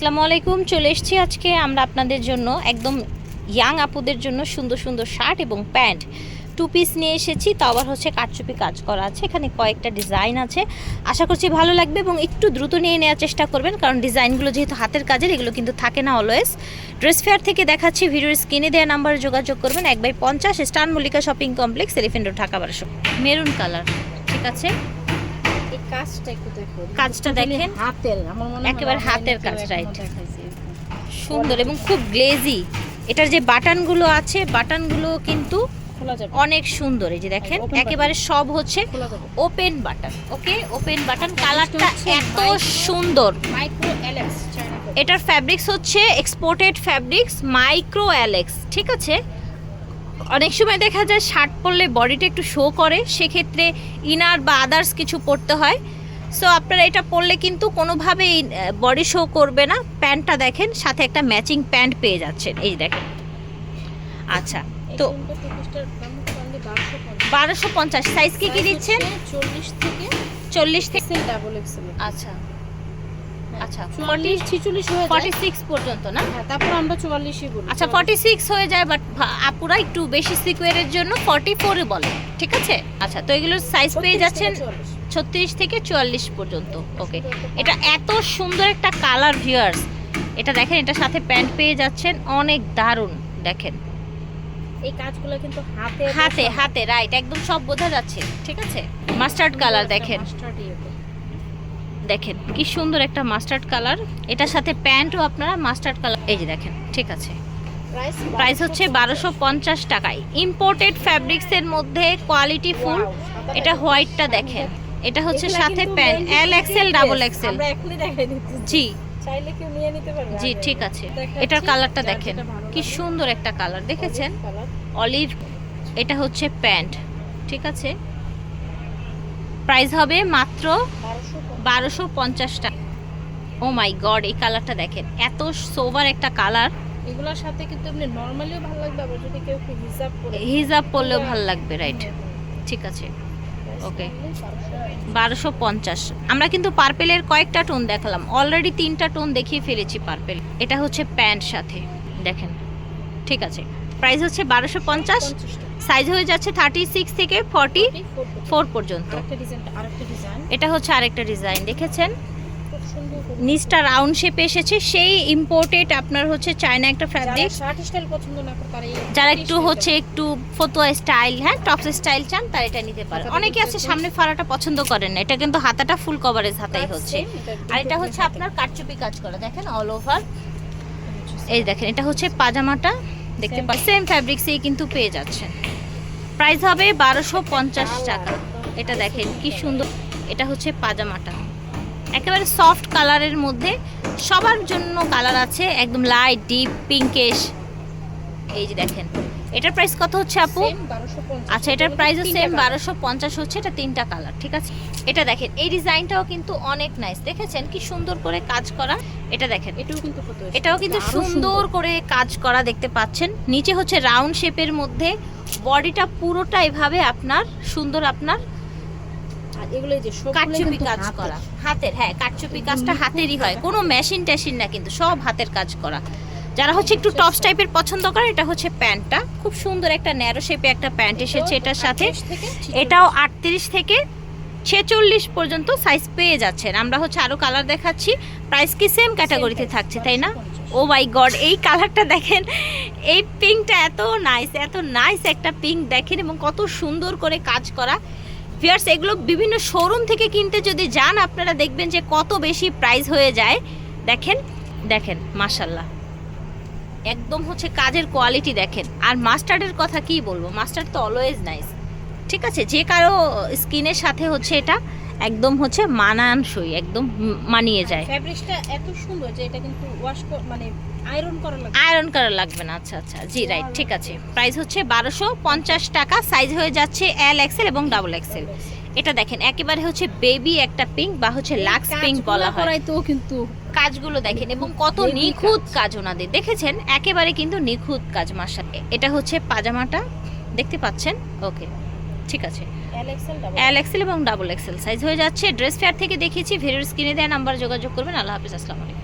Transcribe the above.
আসসালামু আলাইকুম, চলে এসেছি আজকে আমরা আপনাদের জন্য একদম ইয়াং আপুদের জন্য সুন্দর সুন্দর শার্ট এবং প্যান্ট। টু পিস নিয়ে এসেছি, তাও আবার হচ্ছে কাটচুপি কাজ করা আছে, এখানে কয়েকটা ডিজাইন আছে। আশা করছি ভালো লাগবে এবং একটু দ্রুত নিয়ে নেওয়ার চেষ্টা করবেন, কারণ ডিজাইনগুলো যেহেতু হাতের কাজের, এগুলো কিন্তু থাকে না অলওয়েজ ড্রেস ফেয়ার থেকে দেখাচ্ছি, ভিডিওর স্ক্রিনে দেওয়া নাম্বারে যোগাযোগ করবেন, এক বাই পঞ্চাশ, স্টান Mallika shopping complex Elephant Dhaka বারোশো। মেরুন কালার ঠিক আছে? কাজটা একটু দেখো। কাজটা দেখেন। হাতের আমার মনে একেবারে হাতের কাজ. দেখাইছে। সুন্দর এবং খুব গ্লেজি এটার যে বাটনগুলো আছে বাটনগুলো কিন্তু অনেক সুন্দর। এই যে দেখেন একেবারে সব হচ্ছে open button okay open button কালারটা এত সুন্দর। মাইক্রো এলএক্স এটার ফ্যাব্রিক্স হচ্ছে এক্সপোর্টেড ফ্যাব্রিক্স মাইক্রো অ্যালেক্স ঠিক আছে? অনেক সময় দেখা যায় শার্ট পরলে বডিটা একটু শো করে সেক্ষেত্রে ইনার বা আদার্স কিছু পরতে হয়। সো আপনারা এটা পরলে কিন্তু কোনোভাবেই বডি শো করবে না। প্যান্টটা দেখেন সাথে একটা ম্যাচিং প্যান্ট পেয়ে যাচ্ছেন। এই দেখেন। আচ্ছা তো তিনটা টুপিসটার দাম হচ্ছে only 1250 বারোশো পঞ্চাশ। সাইজ কি কি দিচ্ছেন? 40 থেকে চল্লিশ থেকে ডাবল এক্সেল আচ্ছা। আচ্ছা 40 46 হয়ে ফর্টি সিক্স পর্যন্ত না? হ্যাঁ তারপর আমরা 44ই বলি। আচ্ছা ফর্টি সিক্স হয়ে যায় বাট আপুরা একটু বেশি সিকুয়ারের জন্য ফর্টি ফোরে বলে ঠিক আছে? আচ্ছা তো এগুলোর সাইজ পেয়ে যাচ্ছেন ছত্রিশ থেকে চুয়াল্লিশ পর্যন্ত ওকে এটা এত সুন্দর একটা কালার ভিউয়ার্স এটা দেখেন এটার সাথে প্যান্ট পেয়ে যাচ্ছেন অনেক দারুণ দেখেন। এই কাজগুলো কিন্তু হাতে হাতে হাতে রাইট একদম সব বোঝা যাচ্ছে ঠিক আছে? মাস্টার্ড কালার দেখেন। দেখেন কি সুন্দর একটা মাস্টার্ড কালার এটার সাথে প্যান্টও আপনারা মাস্টার্ড কালার এই যে দেখেন ঠিক আছে। প্রাইস হচ্ছে বারোশো পঞ্চাশ টাকায়। ইম্পোর্টেড ফ্যাব্রিক্সের মধ্যে কোয়ালিটি ফুল এটা হোয়াইটটা দেখেন। এটা হচ্ছে সাথে pant L XL double XL জি। চাইলে কেউ নিয়ে নিতে পারবে জি ঠিক আছে। এটার কালারটা দেখেন কি সুন্দর একটা কালার দেখেছেন। অলিভ এটা হচ্ছে প্যান্ট ঠিক আছে? প্রাইস হবে মাত্র বারোশো পঞ্চাশ। টাকা। ও মাই গড এই কালারটা দেখেন এত সোভার একটা কালার এগুলোর সাথে কিন্তু এমনি নরমালিও ভালো লাগবে আবার যদি কেউ হিসাব করে হিজাব পরলেও ভালো লাগবে রাইট ঠিক আছে। ওকে। বারোশো। পঞ্চাশ। আমরা কিন্তু পার্পেলের কয়েকটা টোন দেখালাম। অলরেডি তিনটা টোন দেখিয়ে ফেলেছি পার্পেল এটা হচ্ছে প্যান্ট সাথে। দেখেন। ঠিক আছে। প্রাইস হচ্ছে বারোশো পঞ্চাশ। সাইজ হয়ে যাচ্ছে থার্টি সিক্স থেকে ফর্টি ফোর পর্যন্ত। এটা হচ্ছে আরেকটা ডিজাইন দেখেছেন? নিচটা রাউন্ড শেপে এসেছে। সেই ইম্পোর্টেড আপনার হচ্ছে চায়না একটা ফ্যাব্রিক যারা একটু হচ্ছে একটু ফতুয়া স্টাইল হ্যাঁ টপস স্টাইল চান তারা এটা নিতে পারে। অনেকে আছে সামনে ফাড়াটা পছন্দ করেন না। এটা কিন্তু হাতাটা ফুল কভারেজ হাতাই হচ্ছে। আর এটা হচ্ছে আপনার কাটচুপি কাজ করা দেখেন অল ওভার এই দেখেন এটা হচ্ছে পাজামাটা। দেখতে. পাচ্ছেন সেম ফ্যাব্রিক্সেই কিন্তু পেয়ে যাচ্ছেন। প্রাইস হবে বারোশো পঞ্চাশ টাকা। এটা দেখেন কি সুন্দর। এটা হচ্ছে পাজামাটা। একেবারে সফট কালারের মধ্যে। সবার জন্য কালার আছে একদম লাইট ডিপ পিঙ্কেশ এই যে দেখেন এটার প্রাইস কত হচ্ছে আপু? আচ্ছা এটার প্রাইসও সেম বারোশো পঞ্চাশ হচ্ছে এটা তিনটা কালার ঠিক আছে? এটা দেখেন এই ডিজাইনটাও কিন্তু অনেক নাইস দেখেছেন কি সুন্দর করে কাজ করা? এটা দেখেন এটাও কিন্তু এটাও কিন্তু সুন্দর করে কাজ করা দেখতে পাচ্ছেন। নিচে হচ্ছে রাউন্ড শেপের মধ্যে। বডিটা পুরোটা এভাবে আপনার সুন্দর আপনার। আর এগুলো যে কাটচুপি কাজ করা। হাতের হ্যাঁ কাটচুপি কাজটা হাতেরই হয়। কোনো মেশিন ট্যাশিন না কিন্তু সব হাতের কাজ করা। যারা হচ্ছে একটু টপস টাইপের পছন্দ করে এটা হচ্ছে প্যান্টটা। খুব সুন্দর একটা ন্যারো শেপে একটা প্যান্ট এসেছে এটার সাথে। এটাও আটত্রিশ থেকে ছেচল্লিশ পর্যন্ত সাইজ পেয়ে যাচ্ছেন। আমরা হচ্ছে আরও কালার দেখাচ্ছি। প্রাইস কি সেম ক্যাটাগরিতে থাকছে তাই না? ও মাই গড এই কালারটা দেখেন। এই পিঙ্কটা এত নাইস এত নাইস একটা পিঙ্ক দেখেন এবং কত সুন্দর করে কাজ করা। ভিয়ার্স এগুলো বিভিন্ন শোরুম থেকে কিনতে যদি যান, আপনারা দেখবেন যে কত বেশি প্রাইস হয়ে যায়। দেখেন দেখেন মাশাল্লাহ একদম হচ্ছে কাজের কোয়ালিটি দেখেন। আর মাস্টার্ডের কথা কি বলব? মাস্টার্ড তো অলওয়েজ নাইস ঠিক আছে? যে কারও স্কিনের সাথে হচ্ছে এটা একদম হচ্ছে মানানসই, একদম মানিয়ে যায়। ফ্যাব্রিক্সটা এত সুন্দর যে এটা কিন্তু ওয়াশ মানে আয়রন করা লাগে আয়রন করা লাগবে না আচ্ছা আচ্ছা। জি রাইট ঠিক আছে। প্রাইস হচ্ছে বারোশো পঞ্চাশ টাকা সাইজ হয়ে যাচ্ছে এল এক্সেল এবং ডাবল এক্সেল এটা দেখেন একেবারে হচ্ছে বেবি একটা পিঙ্ক বা হচ্ছে লাক্স পিঙ্ক বলা হয়। তো কিন্তু কাজগুলো দেখেন এবং কত নিখুঁত কাজ। ওনাদের। দেখেছেন? একেবারে কিন্তু নিখুঁত কাজ মাসা এটা হচ্ছে পাজামাটা দেখতে পাচ্ছেন? ওকে ঠিক আছে। এল এক্সেল এবং ডাবল এক্সেল সাইজ হয়ে যাচ্ছে। ড্রেস ফেয়ার থেকে দেখিয়েছি ভিডিওর স্ক্রিনে দেওয়া নাম্বার যোগাযোগ করবেন। আল্লাহ হাফিজ আসসালামু আলাইকুম।